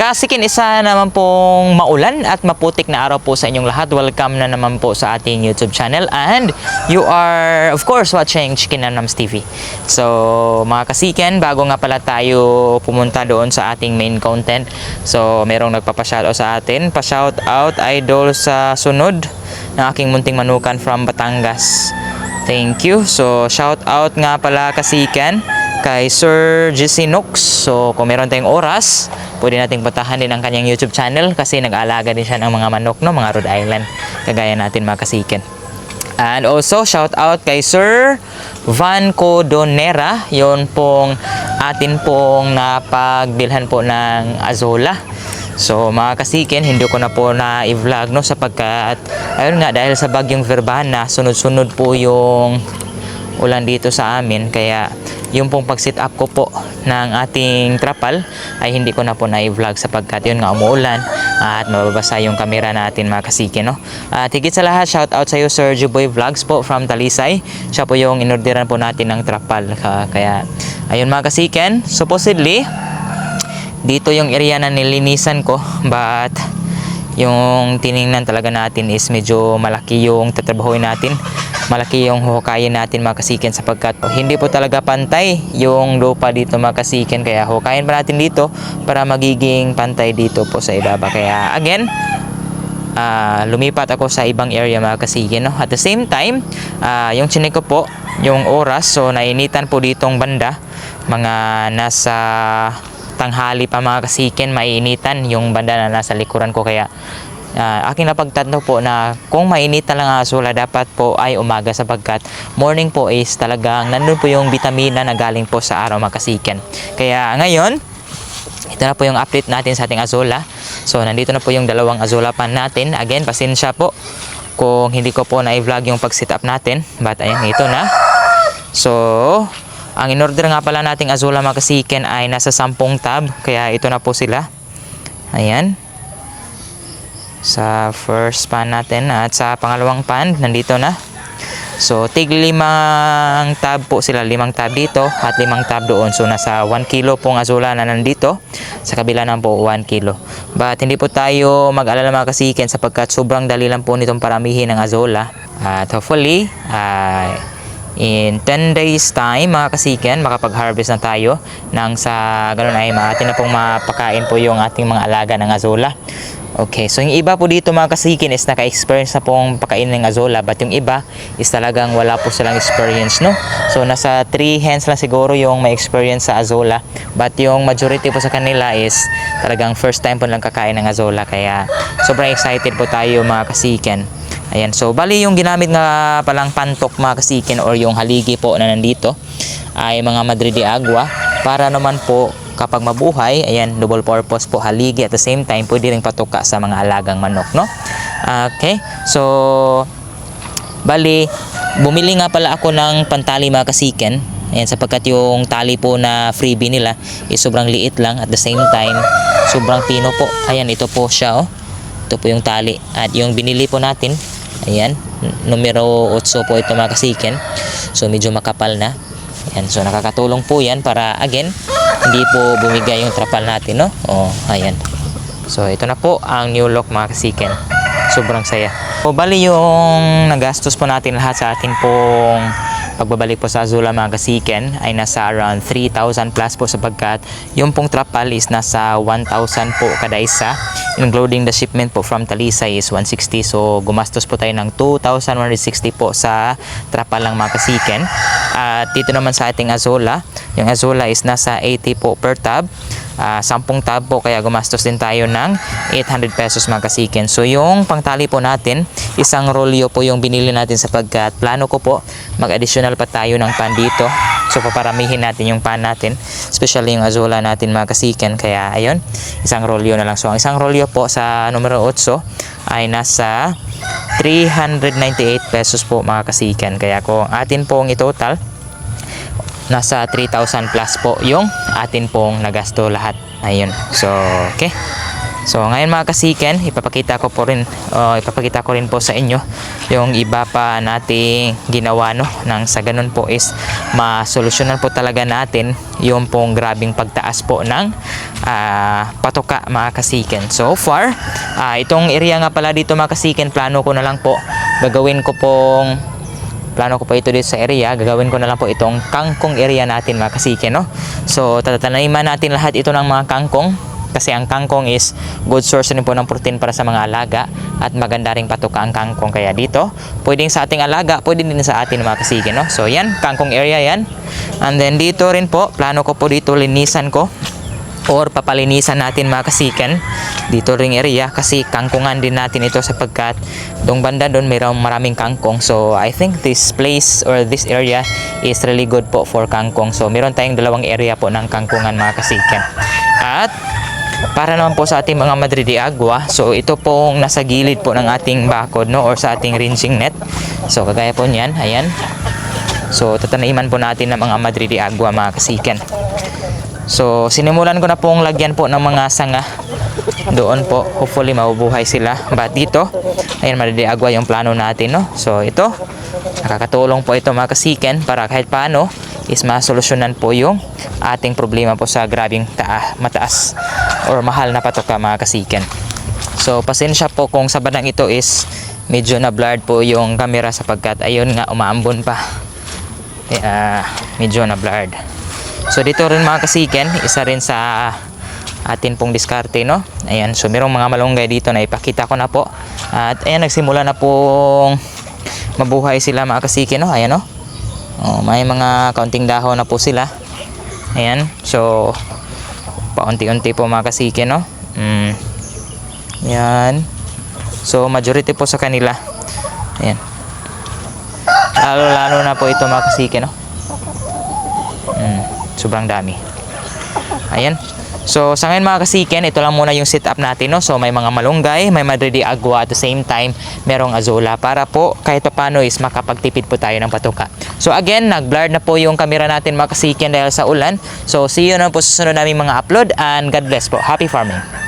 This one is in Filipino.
Kasikin isa naman pong maulan at maputik na araw po sa inyong lahat. Welcome na naman po sa ating YouTube channel and you are of course watching Chicken Nams TV. So mga kasiken, bago nga pala tayo pumunta doon sa ating main content. So merong nagpapa-shoutout sa atin. Pa-shoutout idol sa sunod ng aking munting manukan from Batangas. Thank you. So shout out nga pala kasiken kay Sir JC Nox. So, kung meron tayong oras, pwede nating patahan din ang kanyang YouTube channel kasi nag-aalaga din siya ng mga manok, no? mga Rhode Island, kagaya natin mga kasiken. And also, shout out kay Sir Van Codonera. Yun pong atin pong napagbilhan po ng Azola. So mga kasikin, hindi ko na po na i-vlog no sapagkat ayun nga dahil sa bagyong Verbana, sunod-sunod po yung ulan dito sa amin kaya yung pong pag-sit up ko po ng ating trapal ay hindi ko na po na-vlog sapagkat yun nga umuulan at mababasa yung camera natin mga kasiki no. At higit sa lahat shout out sa iyo Sir Juboy Vlogs po from Talisay. Siya po yung inorderan po natin ng trapal Ka- kaya ayun mga kasiken supposedly dito yung area na nilinisan ko but yung tiningnan talaga natin is medyo malaki yung tatrabahoy natin malaki yung hukayin natin mga kasiken sapagkat hindi po talaga pantay yung lupa dito mga kasiken. Kaya hukayin pa natin dito para magiging pantay dito po sa ibaba. Kaya again ah, lumipat ako sa ibang area mga kasigen no? at the same time ah, yung chinik ko po yung oras so nainitan po ditong banda. Mga nasa tanghali pa mga kasiken mainitan yung banda na nasa likuran ko. Kaya ah, aking napagtanto po na kung mainitan lang ang asula dapat po ay umaga sapagkat morning po is talagang nandun po yung vitamina na galing po sa araw mga kasiken kaya ngayon ito na po yung update natin sa ating Azola. So, nandito na po yung dalawang Azola pan natin. Again, pasensya po kung hindi ko po na-vlog yung pag-sit up natin. But, ayan, ito na. So, ang in-order nga pala nating Azola mga kasiken ay nasa 10 tab. Kaya ito na po sila. Ayan. Sa first pan natin at sa pangalawang pan, nandito na. So, tig limang tab po sila, limang tab dito at limang tab doon. So, nasa 1 kilo pong azula na nandito. Sa kabila naman po 1 kilo. But hindi po tayo mag-alala mga kasiken sapagkat sobrang dali lang po nitong paramihin ng azola. At hopefully, ay in 10 days time mga kasiken, makapag-harvest na tayo nang sa ganun ay maatin na pong mapakain po yung ating mga alaga ng azola. Okay, so yung iba po dito mga kasikin is naka-experience na pong pakain ng azola but yung iba is talagang wala po silang experience, no? So nasa 3 hands lang siguro yung may experience sa azola but yung majority po sa kanila is talagang first time po lang kakain ng azola kaya sobrang excited po tayo mga kasikin. Ayan, so bali yung ginamit nga palang pantok mga kasikin or yung haligi po na nandito ay mga Madrid de Agua para naman po kapag mabuhay, ayan, double purpose po haligi at the same time pwede rin patuka sa mga alagang manok, no? Okay, so bali, bumili nga pala ako ng pantali mga kasiken Ayan, sapagkat yung tali po na freebie nila is sobrang liit lang at the same time sobrang pino po. Ayan, ito po siya oh. Ito po yung tali. At yung binili po natin, ayan, numero 8 po ito mga kasiken. So medyo makapal na. Ayan, so nakakatulong po yan para again, hindi po bumigay yung trapal natin, no? Oh, ayan. So ito na po ang new look mga kasiken. Sobrang saya. O bali yung nagastos po natin lahat sa atin pong pagbabalik po sa Azula mga kasiken ay nasa around 3,000 plus po sapagkat yung pong trapal is nasa 1,000 po kada isa including the shipment po from Talisay is 160 so gumastos po tayo ng 2,160 po sa trapal lang mga kasiken at dito naman sa ating Azola yung Azola is nasa 80 po per tab Ah, 10 tab po kaya gumastos din tayo ng 800 pesos mga kasiken. So yung pangtali po natin, isang rolyo po yung binili natin sapagkat plano ko po mag-additional pa tayo ng pan dito. So paparamihin natin yung pan natin, especially yung azola natin mga kasiken. Kaya ayun, isang rolyo na lang. So ang isang rolyo po sa numero 8 ay nasa 398 pesos po mga kasiken. Kaya kung atin pong itotal, nasa 3,000 plus po yung atin pong nagasto lahat. Ayun. So, okay. So ngayon mga kasiken, ipapakita ko po rin uh, ipapakita ko rin po sa inyo yung iba pa nating ginawa no nang sa ganun po is masolusyonan po talaga natin yung pong grabing pagtaas po ng ah, patoka mga kasiken. So far, ah, itong area nga pala dito mga kasiken, plano ko na lang po gagawin ko pong plano ko po ito dito sa area, gagawin ko na lang po itong kangkong area natin mga kasiken, no? So, tatataniman natin lahat ito ng mga kangkong kasi ang kangkong is good source rin po ng protein para sa mga alaga at maganda ring patuka ang kangkong. Kaya dito pwedeng sa ating alaga pwede din sa atin mga kasiken no? So yan kangkong area yan. And then dito rin po plano ko po dito linisan ko or papalinisan natin mga kasiken. Dito ring area kasi kangkungan din natin ito sapagkat dong banda doon mayroong maraming kangkong. So I think this place or this area is really good po for kangkong. So meron tayong dalawang area po ng kangkungan mga kasiken. At para naman po sa ating mga Madrid de Agua so ito pong nasa gilid po ng ating bakod no or sa ating rinsing net so kagaya po niyan ayan so tatanaiman po natin ng mga Madrid de Agua mga kasiken So, sinimulan ko na pong lagyan po ng mga sanga doon po. Hopefully, mabubuhay sila. But dito, ayan, madadiagwa yung plano natin, no? So, ito, nakakatulong po ito mga kasiken para kahit paano is masolusyonan po yung ating problema po sa grabing taa, mataas or mahal na patoka mga kasiken. So, pasensya po kung sa bandang ito is medyo na blurred po yung camera sapagkat ayun nga umaambon pa. Kaya medyo na blurred. So dito rin mga kasiken, isa rin sa atin pong diskarte no. Ayan, so merong mga malunggay dito na ipakita ko na po. At ayan nagsimula na pong mabuhay sila mga kasiken no. Ayan no. Oh, may mga kaunting dahon na po sila. Ayan, so paunti-unti po mga kasiken no. Mm. Yan. So majority po sa kanila. Ayan. Lalo-lalo na po ito mga kasiken no. Mm, sobrang dami. Ayan. So, sa ngayon mga kasiken, ito lang muna yung setup natin. No? So, may mga malunggay, may Madrid de Agua at the same time, merong azola para po kahit pa paano is makapagtipid po tayo ng patuka. So, again, nag-blurred na po yung camera natin mga kasiken dahil sa ulan. So, see you na po sa sunod naming mga upload and God bless po. Happy farming!